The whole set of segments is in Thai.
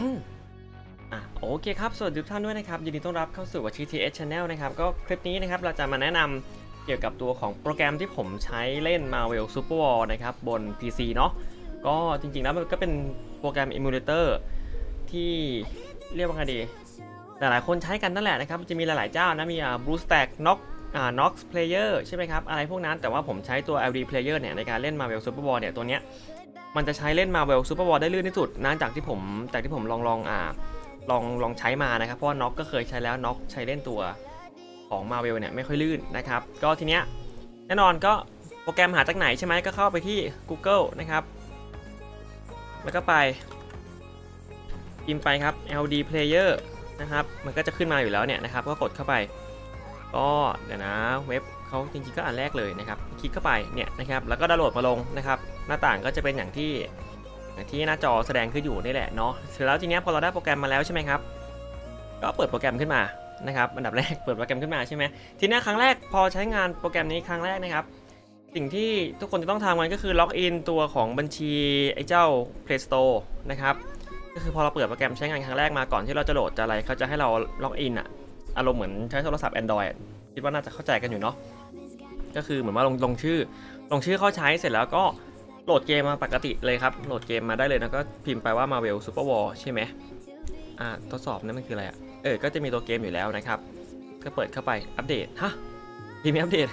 อะโอเคครับ สวัสดีทุกท่านด้วยนะครับ ยินดีต้อนรับเข้าสู่วัชิ TS Channel นะครับ ก็คลิปนี้นะครับเราจะมาแนะนำเกี่ยวกับตัวของโปรแกรมที่ผมใช้เล่น Marvel Super War นะครับ บน PC เนาะก็จริงๆแล้วมันก็เป็นโปรแกรม Emulator ที่เรียกว่าไงดี หลายๆคนใช้กันนั่นแหละนะครับ จะมีหลายๆเจ้านะ มีอ่า Blue Stack Nox อ่า Nox Player ใช่ไหมครับ อะไรพวกนั้นแต่ว่าผมใช้ตัว LD Player เนี่ยในการเล่น Marvel Super War เนี่ยตัวเนี้ย มันจะใช้เล่น Marvel Super War ได้ลื่นที่สุดนะจากที่ผมจากที่ผมลองลองอ่าลองลองใช้มานะครับ เพราะว่าน็อกก็เคยใช้แล้วน็อกใช้เล่นตัวของ Marvel เนี่ยไม่ค่อยลื่นนะครับ ก็ทีเนี้ยแน่นอนก็โปรแกรมหาจากไหนใช่ไหมก็เข้าไปที่ Google นะครับ แล้วก็ไปพิมพ์ไปครับ LD Player นะครับ มันก็จะขึ้นมาอยู่แล้วเนี่ยนะครับ ก็กดเข้าไป ก็เดี๋ยวนะเว็บเขาจริงๆก็อันแรกเลยนะครับ คลิกเข้าไปเนี่ยนะครับ แล้วก็ดาวน์โหลดมาลงนะครับ หน้าต่างก็จะเป็นอย่างที่ที่หน้าจอแสดงขึ้นอยู่นี่แหละเนาะเสร็จแล้วทีนี้พอเราได้โปรแกรมมาแล้วใช่ไหมครับก็เปิดโปรแกรมขึ้นมานะครับอันดับแรกเปิดโปรแกรมขึ้นมาใช่ไหมทีนี้ครั้งแรกพอใช้งานโปรแกรมนี้ครั้งแรกนะครับ สิ่งที่ทุกคนจะต้องทำกันก็คือล็อกอินตัวของบัญชีไอ้เจ้า Play Store นะครับก็คือพอเราเปิดโปรแกรมใช้งานครั้งแรกมาก่อนที่เราจะโหลดจะอะไรเขาจะให้เราล็อกอินอะอารมณ์เหมือนใช้โทรศัพท์ Android คิดว่าน่าจะเข้าใจกันอยู่เนาะก็คือเหมือนว่าลงลงชื่อ ลงชื่อเข้าใช้เสร็จแล้วก็ โหลดเกมมาปกติเลยครับ โหลดเกมมาได้เลยแล้วก็พิมพ์ไปว่า Marvel Super War ใช่ไหมอ่าทดสอบนั่นมันคืออะไรอะ เออ ก็จะมีตัวเกมอยู่แล้วนะครับ ก็เปิดเข้าไปอัปเดต ฮะ มีอัปเดต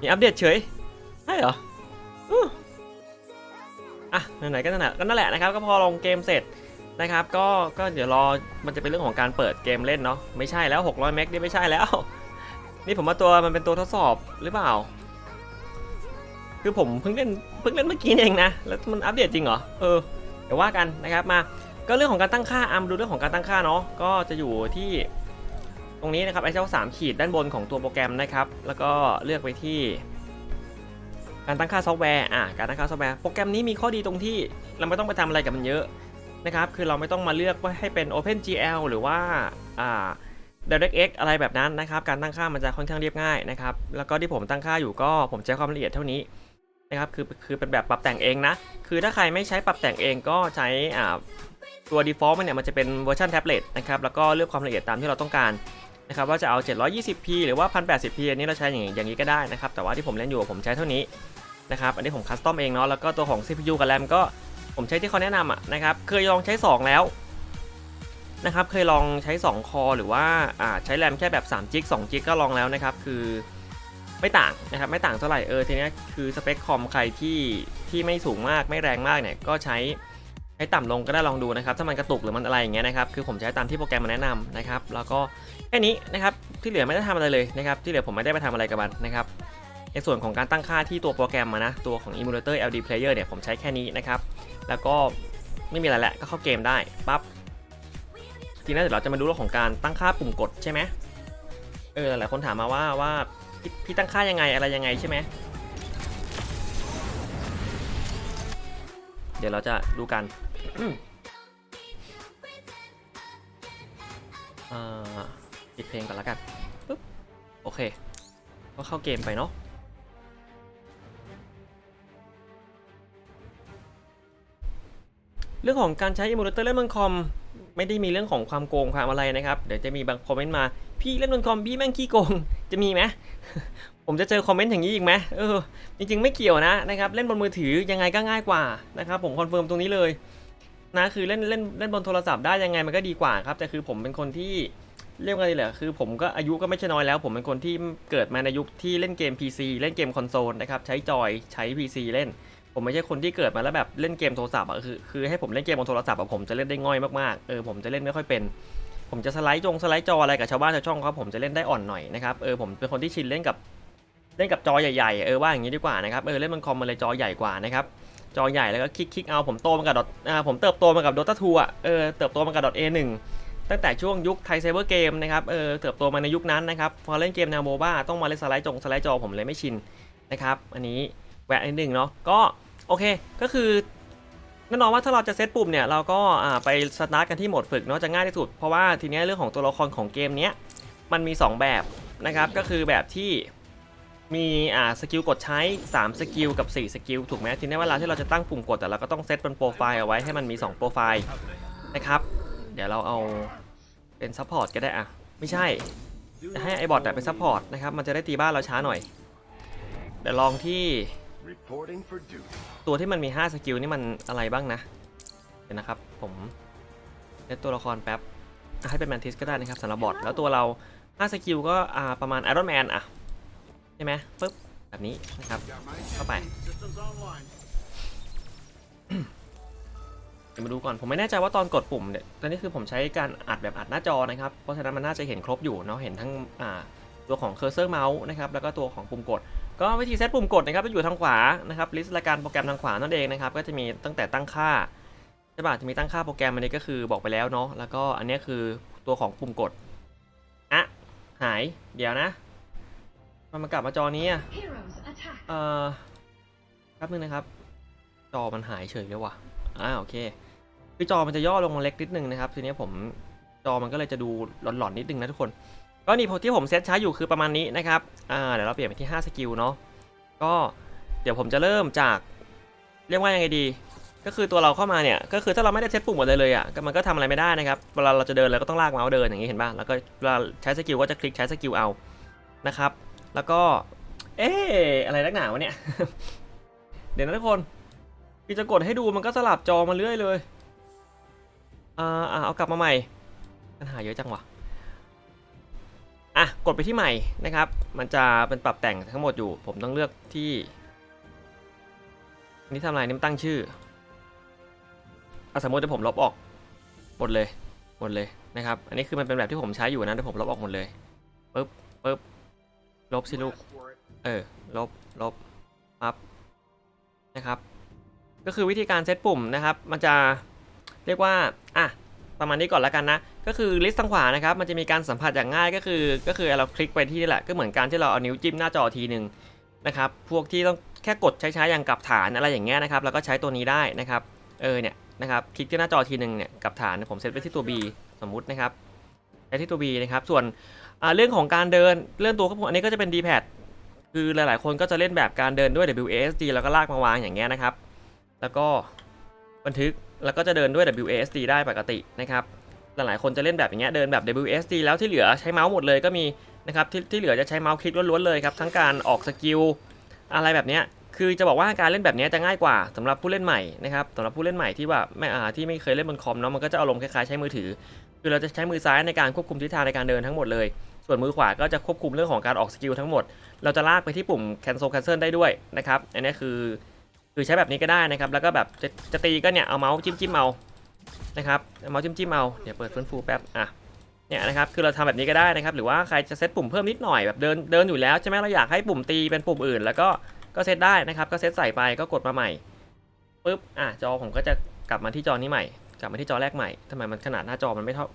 มีอัปเดตเฉยใช่เหรออะไหนๆก็นั่นแหละก็นั่นแหละนะครับ ก็พอลงเกมเสร็จนะครับ ก็ ก็เดี๋ยวรอ มันจะเป็นเรื่องของการเปิดเกมเล่นเนาะ ไม่ใช่แล้ว 600เมกนี่ไม่ใช่แล้ว นี่ผมว่าตัวมันเป็นตัวทดสอบหรือเปล่า คือผมเพิ่งเล่นเพิ่งเล่นเมื่อกี้เองนะ แล้วมันอัปเดตจริงเหรอ เออ เดี๋ยวว่ากันนะครับมา ก็เรื่องของการตั้งค่าอามาดูเรื่องของการตั้งค่าเนาะ ก็จะอยู่ที่ตรงนี้นะครับไอเจ้าสามขีดด้านบนของตัวโปรแกรมนะครับ แล้วก็เลือกไปที่การตั้งค่าซอฟต์แวร์ อ่า การตั้งค่าซอฟต์แวร์ โปรแกรมนี้มีข้อดีตรงที่เราไม่ต้องไปทำอะไรกับมันเยอะนะครับ คือเราไม่ต้องมาเลือกว่าให้เป็น OpenGL หรือว่า อ่า DirectX อะไรแบบนั้นนะครับ การตั้งค่ามันจะค่อนข้างเรียบง่ายนะครับ แล้วก็ที่ผมตั้งค่าอยู่ก็ผมใช้ความละเอียดเท่านี้ นะครับคือคือเป็นแบบปรับแต่งเองนะ คือถ้าใครไม่ใช้ปรับแต่งเองก็ใช้อ่าตัว default มันเนี่ยมันจะเป็นเวอร์ชันแท็บเล็ตนะครับแล้วก็เลือกความละเอียดตามที่เราต้องการนะครับว่าจะเอา 720p หรือว่า 1080p อันนี้เราใช้อย่างอย่างนี้ก็ได้นะครับแต่ว่าที่ผมเล่นอยู่ผมใช้เท่านี้นะครับอันนี้ผมคัสตอมเองเนาะแล้วก็ตัวของ CPU กับ RAM ก็ผมใช้ที่เขาแนะนำอะนะครับเคยลองใช้ 2 แล้วนะครับเคยลองใช้ 2 คอหรือว่าอ่าใช้แรมแค่แบบ3จิก2จิกก็ลองแล้วนะครับคือ ไม่ต่างนะครับไม่ต่างเท่าไหร่เออทีนี้คือสเปคคอมใครที่ที่ไม่สูงมากไม่แรงมากเนี่ยก็ใช้ใช้ต่ำลงก็ได้ลองดูนะครับถ้ามันกระตุกหรือมันอะไรอย่างเงี้ยนะครับคือผมใช้ตามที่โปรแกรมมาแนะนำนะครับแล้วก็แค่นี้นะครับที่เหลือไม่ได้ทำอะไรเลยนะครับที่เหลือผมไม่ได้ไปทำอะไรกับมันนะครับในส่วนของการตั้งค่าที่ตัวโปรแกรมมานะตัวของ emulator LD player เนี่ยผมใช้แค่นี้นะครับแล้วก็ไม่มีอะไรแหละก็เข้าเกมได้ปั๊บทีนี้เดี๋ยวเราจะมาดูเรื่องของการตั้งค่าปุ่มกดใช่ไหมเออหลายคนถามมาว่าว่า พี่พี่ตั้งค่ายังไงอะไรยังไงใช่ไหม เดี๋ยวเราจะดูกันอืมอ่าปิดเพลงก่อนละกันปึ๊บโอเค ก็เข้าเกมไปเนาะเรื่องของการใช้ emulator เล่นบนคอม ไม่ได้มีเรื่องของความโกงความอะไรนะครับ เดี๋ยวจะมีบางคอมเมนต์มา พี่เล่นบนคอมพี่แม่งขี้โกง จะมีไหมผมจะเจอคอมเมนต์อย่างนี้อีกไหมเออจริงๆไม่เกี่ยวนะนะครับเล่นบนมือถือยังไงก็ง่ายกว่านะครับผมคอนเฟิร์มตรงนี้เลยนะคือเล่นเล่นเล่นบนโทรศัพท์ได้ยังไงมันก็ดีกว่าครับแต่คือผมเป็นคนที่เรียกว่าอะไรเหรอคือผมก็อายุก็ไม่ใช่น้อยแล้ว ผมเป็นคนที่เกิดมาในยุคที่เล่นเกม PC เล่นเกมคอนโซลนะครับใช้จอยใช้ PC เล่น ผมไม่ใช่คนที่เกิดมาแล้วแบบเล่นเกมโทรศัพท์อะคือคือให้ผมเล่นเกมบนโทรศัพท์อะผมจะเล่นได้ง่อยมากๆเออผมจะเล่นไม่ค่อยเป็น ผมจะสไลด์จงสไลด์จออะไรกับชาวบ้านชาวช่องครับผมจะเล่นได้อ่อนหน่อยนะครับเออผมเป็นคนที่ชินเล่นกับเล่นกับจอใหญ่ๆเออว่าอย่างนี้ดีกว่านะครับเออเล่นบนคอมมันเลยจอใหญ่กว่านะครับจอใหญ่แล้วก็คลิกคลิกเอาผมโตมากับดอทอ่าผมเติบโตมากับดอททูอะเออเติบโตมากับดอทเอหนึ่งตั้งแต่ช่วงยุคไทยเซเบอร์เกมนะครับเออเติบโตมาในยุคนั้นนะครับพอเล่นเกมแนวโมบ้าต้องมาเล่นสไลด์จงสไลด์จอผมเลยไม่ชินนะครับอันนี้แวะนิดนึงเนาะก็โอเค ก็คือ แน่นอนว่าถ้าเราจะเซตปุ่มเนี่ยเราก็ไปสตาร์ทกันที่โหมดฝึกเนาะจะง่ายที่สุด เพราะว่าทีนี้เรื่องของตัวละครของเกมเนี้ยมันมี 2 แบบนะครับก็คือแบบที่มีอ่าสกิลกดใช้ 3 สกิลกับ 4 สกิลถูกไหมทีนี้เวลาที่เราจะตั้งปุ่มกดแต่เราก็ต้องเซตเป็นโปรไฟล์เอาไว้ให้มันมี 2 โปรไฟล์นะครับเดี๋ยวเราเอาเป็นซัพพอร์ตก็ได้อะไม่ใช่จะให้ไอบอทอะเป็นซัพพอร์ตนะครับมันจะได้ตีบ้านเราช้าหน่อยเดี๋ยวลองที่ ตัวที่มันมี 5 สกิลนี่มันอะไรบ้างนะ เดี๋ยวนะครับ ผมเล่นตัวละครแป๊บ ให้เป็นแมนทิสก็ได้นะครับสำหรับบอทแล้วตัวเรา 5 สกิลก็อ่าประมาณไอรอนแมนอะ ใช่ไหมปึ๊บ แบบนี้นะครับ เข้าไปเดี๋ยวมาดูก่อน ผมไม่แน่ใจว่าตอนกดปุ่มเนี่ยตอนนี้คือผมใช้การอัดแบบอัดหน้าจอนะครับ เพราะฉะนั้นมันน่าจะเห็นครบอยู่เนาะเห็นทั้งอ่าตัวของเคอร์เซอร์เมาส์นะครับแล้วก็ตัวของปุ่มกด ก็วิธีเซตปุ่มกดนะครับจะอยู่ทางขวานะครับลิสต์รายการโปรแกรมทางขวานั่นเองนะครับก็จะมีตั้งแต่ตั้งค่าใช่ป่ะจะมีตั้งค่าโปรแกรมอันนี้ก็คือบอกไปแล้วเนาะแล้วก็อันนี้คือตัวของปุ่มกดอะหายเดี๋ยวนะ มันมากลับมาจอนี้อะเอ่อแป๊บนึงนะครับ จอมันหายเฉยเลยว่ะอ่าโอเคคือจอมันจะย่อลงมาเล็กนิดนึงนะครับ ทีนี้ผมจอมันก็เลยจะดูหลอนๆนิดนึงนะทุกคน ก็นี่พอที่ผมเซตใช้อยู่คือประมาณนี้นะครับอ่าเดี๋ยวเราเปลี่ยนไปที่ 5 สกิลเนาะก็เดี๋ยวผมจะเริ่มจากเรียกว่ายังไงดี ก็คือตัวเราเข้ามาเนี่ยก็คือถ้าเราไม่ได้เซตปุ่มหมดเลยเลยอะก็มันก็ทำอะไรไม่ได้นะครับเวลาเราจะเดินเราก็ต้องลากเมาส์เดินอย่างนี้เห็นป่ะแล้วก็เวลาใช้สกิลก็จะคลิกใช้สกิลเอานะครับ แล้วก็เอ๊อะไรนักหนาวะเนี่ยเดี๋ยวนะทุกคนพี่จะกดให้ดูมันก็สลับจอมาเรื่อยเลยอ่าเอากลับมาใหม่ปัญหาเยอะจังวะ อะกดไปที่ใหม่นะครับ มันจะเป็นปรับแต่งทั้งหมดอยู่ ผมต้องเลือกที่นี่ทำอะไรนี่มันตั้งชื่ออสมมติว่าผมลบออกหมดเลยหมดเลยนะครับ อันนี้คือมันเป็นแบบที่ผมใช้อยู่นะแต่ผมลบออกหมดเลยปึ๊บปึ๊บลบสิลูกเออลบลบปั๊บนะครับ ก็คือวิธีการเซตปุ่มนะครับ มันจะเรียกว่าอะ ประมาณนี้ก่อนแล้วกันนะ ก็คือลิสต์ทางขวานะครับ มันจะมีการสัมผัสอย่างง่ายก็คือ ก็คือเราคลิกไปที่นี่แหละ ก็เหมือนการที่เราเอานิ้วจิ้มหน้าจอทีหนึ่งนะครับ พวกที่ต้องแค่กดใช้ๆอย่างกับฐานอะไรอย่างเงี้ยนะครับ แล้วก็ใช้ตัวนี้ได้นะครับ เออเนี่ยนะครับ คลิกที่หน้าจอทีหนึ่งเนี่ยกับฐานผมเซตไว้ที่ตัว B สมมุตินะครับใช้ที่ตัว B นะครับ ส่วนเรื่องของการเดินเรื่องตัวครับผมอันนี้ก็จะเป็น D-pad คือหลายๆ คนก็จะเล่นแบบการเดินด้วย WASD แล้วก็ลากมาวางอย่างเงี้ยนะครับ แล้วก็บันทึก แล้วก็จะเดินด้วย WASD ได้ปกตินะครับหลายๆคนจะเล่นแบบอย่างเงี้ยเดินแบบ WASD แล้วที่เหลือใช้เมาส์หมดเลยก็มีนะครับที่ที่เหลือจะใช้เมาส์คลิกล้วนๆเลยครับทั้งการออกสกิลอะไรแบบเนี้ยคือจะบอกว่าการเล่นแบบเนี้ยจะง่ายกว่าสำหรับผู้เล่นใหม่นะครับสำหรับผู้เล่นใหม่ที่ว่าไม่อ่าที่ไม่เคยเล่นบนคอมเนาะมันก็จะอารมณ์คล้ายๆใช้มือถือ คือเราจะใช้มือซ้ายในการควบคุมทิศทางในการเดินทั้งหมดเลย ส่วนมือขวาก็จะควบคุมเรื่องของการออกสกิลทั้งหมด เราจะลากไปที่ปุ่ม cancel cancel ได้ด้วยนะครับอันนี้คือ คือใช้แบบนี้ก็ได้นะครับ แล้วก็แบบจะจะตีก็เนี่ยเอาเมาส์จิ้มจิ้มเอานะครับเอาเมาส์จิ้มจิ้มเอาเดี๋ยวเปิดฟื้นฟูแป๊บอะเนี่ยนะครับคือเราทำแบบนี้ก็ได้นะครับ หรือว่าใครจะเซตปุ่มเพิ่มนิดหน่อยแบบเดินเดินอยู่แล้วใช่ไหมเราอยากให้ปุ่มตีเป็นปุ่มอื่น แล้วก็ก็เซตได้นะครับ ก็เซตใส่ไปก็กดมาใหม่ปุ๊บอะจอผมก็จะกลับมาที่จอนี้ใหม่ กลับมาที่จอแรกใหม่ทำไมมันขนาดหน้าจอมันไม่เท่า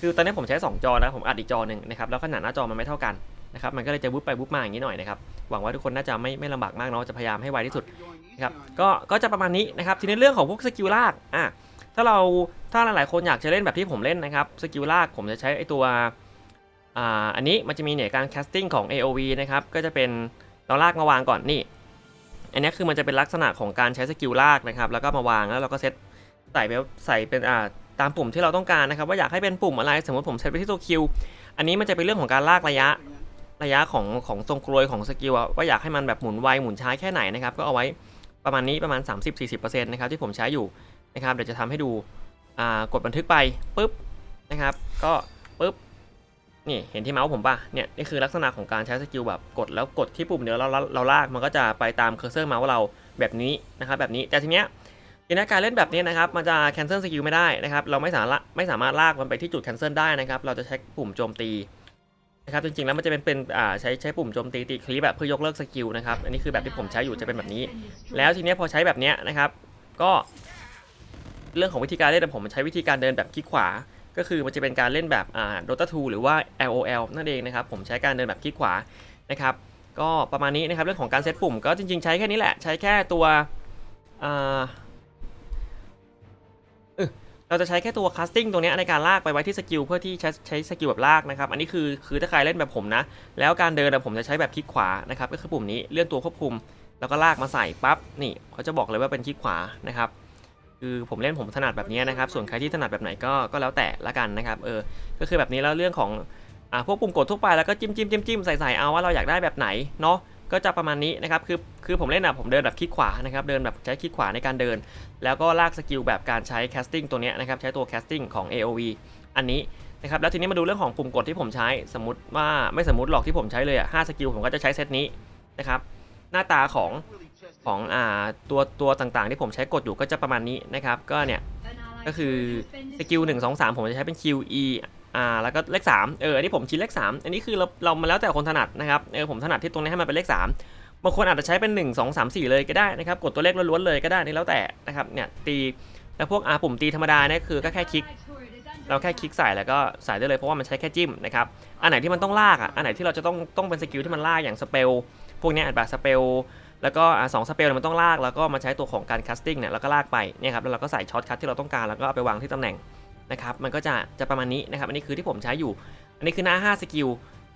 คือตอนนี้ผมใช้ 2 จอนะผมอัดอีกจอหนึ่งนะครับแล้วขนาดหน้าจอมันไม่เท่ากันนะครับมันก็เลยจะวุบไปวุบมาอย่างนี้หน่อยนะครับ หวังว่าทุกคนน่าจะไม่ไม่ลำบากมากเนาะจะพยายามให้ไวที่สุดนะครับก็ก็จะประมาณนี้นะครับทีนี้เรื่องของพวกสกิลลากอะถ้าเราถ้าหลายๆคนอยากจะเล่นแบบที่ผมเล่นนะครับสกิลลากผมจะใช้ไอตัวอ่าอันนี้มันจะมีเนี่ยการแคสติ้งของ AOV นะครับก็จะเป็นเราลากมาวางก่อนนี่อันนี้คือมันจะเป็นลักษณะของการใช้สกิลลากนะครับแล้วก็มาวางแล้วเราก็เซตใส่ไปใส่เป็นอ่าตามปุ่มที่เราต้องการนะครับว่าอยากให้เป็นปุ่มอะไรสมมติผมเซตไปที่ตัวคิวอันนี้มันจะเป็นเรื่องของการลากระยะ ระยะของของทรงกลวยของสกิลว่าอยากให้มันแบบหมุนไวหมุนช้าแค่ไหนนะครับก็เอาไว้ประมาณนี้ประมาณ 30-40%นะครับที่ผมใช้อยู่นะครับเดี๋ยวจะทำให้ดูกดบันทึกไปปุ๊บนะครับ ก็ปุ๊บนี่เห็นที่เมาส์ผมป่ะเนี่ยนี่คือลักษณะของการใช้สกิลแบบกดแล้วกดที่ปุ่มเดียวเราเราเราลากมันก็จะไปตามเคอร์เซอร์เมาส์เราแบบนี้นะครับแบบนี้แต่ทีเนี้ยทีนี้การเล่นแบบนี้นะครับมันจะ cancel skill ไม่ได้นะครับเราไม่สามารถไม่สามารถลากมันไปที่จุด cancel ได้นะครับเราจะใช้ปุ่มโจมตี นะครับจริงๆแล้วมันจะเป็นเป็นอ่าใช้ใช้ปุ่มโจมตีตีคลิปแบบเพื่อยกเลิกสกิลนะครับอันนี้คือแบบที่ผมใช้อยู่จะเป็นแบบนี้ แล้วทีนี้พอใช้แบบเนี้ยนะครับก็เรื่องของวิธีการเล่นผมใช้วิธีการเดินแบบคลิกขวา ก็คือมันจะเป็นการเล่นแบบอ่า Dota 2หรือว่า LOL นั่นเองนะครับผมใช้การเดินแบบคลิกขวานะครับก็ประมาณนี้นะครับเรื่องของการเซตปุ่มก็จริงๆ ใช้แค่นี้แหละใช้แค่ตัวอ่า เราจะใช้แค่ตัว casting ตรงนี้ในการลากไปไว้ที่สกิลเพื่อที่ใช้ใช้สกิลแบบลากนะครับ อันนี้คือคือถ้าใครเล่นแบบผมนะ แล้วการเดินอะผมจะใช้แบบคลิกขวานะครับ ก็คือปุ่มนี้เลื่อนตัวควบคุม แล้วก็ลากมาใส่ปั๊บนี่เขาจะบอกเลยว่าเป็นคลิกขวานะครับคือผมเล่นผมถนัดแบบนี้นะครับ ส่วนใครที่ถนัดแบบไหนก็ก็แล้วแต่ละกันนะครับ เออ ก็คือแบบนี้แล้วเรื่องของอ่าพวกปุ่มกดทั่วไปแล้วก็จิ้มจิ้มจิ้มจิ้มใส่ใส่เอาว่าเราอยากได้แบบไหนเนาะ ก็จะประมาณนี้นะครับคือคือผมเล่นอะผมเดินแบบคลิกขวานะครับเดินแบบใช้คลิกขวาในการเดิน แล้วก็ลากสกิลแบบการใช้ casting ตัวเนี้ยนะครับใช้ตัว casting ของ AOV อันนี้นะครับแล้วทีนี้มาดูเรื่องของปุ่มกดที่ผมใช้สมมติว่าไม่สมมติหรอกที่ผมใช้เลยอะ5สกิลผมก็จะใช้เซตนี้นะครับหน้าตาของของอ่าตัวตัวต่างๆ ที่ผมใช้กดอยู่ก็จะประมาณนี้นะครับก็เนี่ยก็คือสกิล1 2 3 ผมจะใช้เป็น QE E R แล้วก็เลข3เอออันนี้ผมชี้เลข 3 อันนี้คือเราเรามาแล้วแต่คนถนัดนะครับเออผมถนัดที่ตรงนี้ให้มันเป็นเลข 3บางคนอาจจะใช้เป็น 1 2 3 4 เลยก็ได้นะครับกดตัวเลขล้วนๆเลยก็ได้นี่แล้วแต่นะครับเนี่ยตีแล้วพวกอาปุ่มตีธรรมดาเนี่ยคือก็แค่คลิก เราแค่คลิกใส่แล้วก็ใส่ได้เลยเพราะว่ามันใช้แค่จิ้มนะครับอันไหนที่มันต้องลากอะอันไหนที่เราจะต้องต้องเป็นสกิลที่มันลากอย่างสเปลพวกนี้ยแบบสเปลแล้วก็อะสองสเปลมันต้องลากแล้วก็มาใช้ตัวของการคัสติ้งเนี่ยแล้วก็ลากไปเนี่ยครับแล้วเราก็ใส่ช็อตคัทที่เราต้องการแล้วก็เอาไปวางที่ตำแหน่ง นะครับมันก็จะจะประมาณนี้นะครับอันนี้คือที่ผมใช้อยู่ อันนี้คือหน้า5สกิล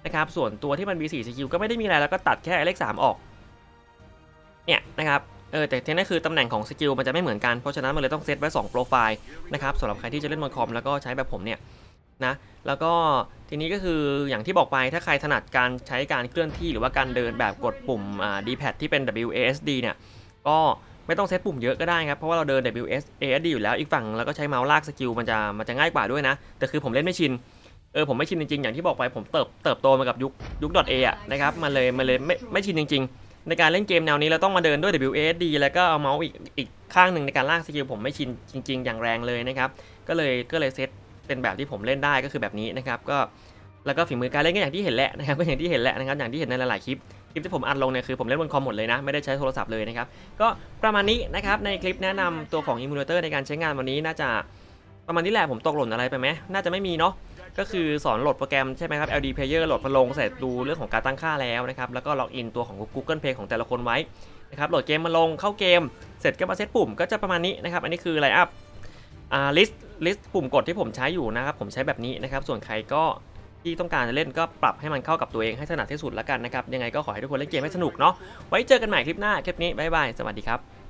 นะครับส่วนตัวที่มันมี4สกิลก็ไม่ได้มีอะไรแล้วก็ตัดแค่เลข 3 ออกเนี่ยนะครับเออแต่ทีนี้คือตำแหน่งของสกิลมันจะไม่เหมือนกันเพราะฉะนั้นมันเลยต้องเซตไว้2โปรไฟล์นะครับสำหรับใครที่จะเล่นบนคอมแล้วก็ใช้แบบผมเนี่ยนะแล้วก็ทีนี้ก็คืออย่างที่บอกไปถ้าใครถนัดการใช้การเคลื่อนที่หรือว่าการเดินแบบกดปุ่มอ่า D-pad ที่เป็น WASD เนี่ยก็ ไม่ต้องเซตปุ่มเยอะก็ได้ครับ เพราะว่าเราเดิน WASD อยู่แล้วอีกฝั่งแล้วก็ใช้เมาส์ลากสกิลมันจะมันจะง่ายกว่าด้วยนะ แต่คือผมเล่นไม่ชินเออผมไม่ชินจริงๆ อย่างที่บอกไปผมเติบเติบโตมากับยุคยุค .a อะนะครับมันเลยมันเลยไม่ไม่ชินจริง ๆ ในการเล่นเกมแนวนี้เราต้องมาเดินด้วย WASD แล้วก็เอาเมาส์อีกอีกข้างหนึ่งในการลากสกิลผมไม่ชินจริง ๆ อย่างแรงเลยนะครับก็เลยก็เลยเซตเป็นแบบที่ผมเล่นได้ก็คือแบบนี้นะครับก็แล้วก็ฝีมือการเล่นก็อย่างที่เห็นแหละนะครับก็อย่างที่เห็นแหละนะครับอย่างที่เห็นในหลายๆคลิป คลิปที่ผมอัดลงเนี่ยคือผมเล่นบนคอมหมดเลยนะ ไม่ได้ใช้โทรศัพท์เลยนะครับ ก็ประมาณนี้นะครับในคลิปแนะนำตัวของ Emulator ในการใช้งานวันนี้น่าจะประมาณนี้แหละผมตกหล่นอะไรไปไหมน่าจะไม่มีเนาะก็คือสอนโหลดโปรแกรมใช่ไหมครับ LD Player โหลดมาลงเสร็จดูเรื่องของการตั้งค่าแล้วนะครับ แล้วก็ล็อกอินตัวของ Google Play ของแต่ละคนไว้นะครับโหลดเกมมาลงเข้าเกม เสร็จก็มาเซตปุ่มก็จะประมาณนี้นะครับ อันนี้คือไลน์อัพอ่าลิสต์ลิสต์ปุ่มกดที่ผมใช้อยู่นะครับผมใช้แบบนี้นะครับส่วนใครก็ ที่ต้องการจะเล่นก็ปรับให้มันเข้ากับตัวเองให้ถนัดที่สุดแล้วกันนะครับยังไงก็ขอให้ทุกคนเล่นเกมให้สนุกเนาะไว้เจอกันใหม่คลิปหน้าคลิปนี้บ๊ายบายสวัสดีครับ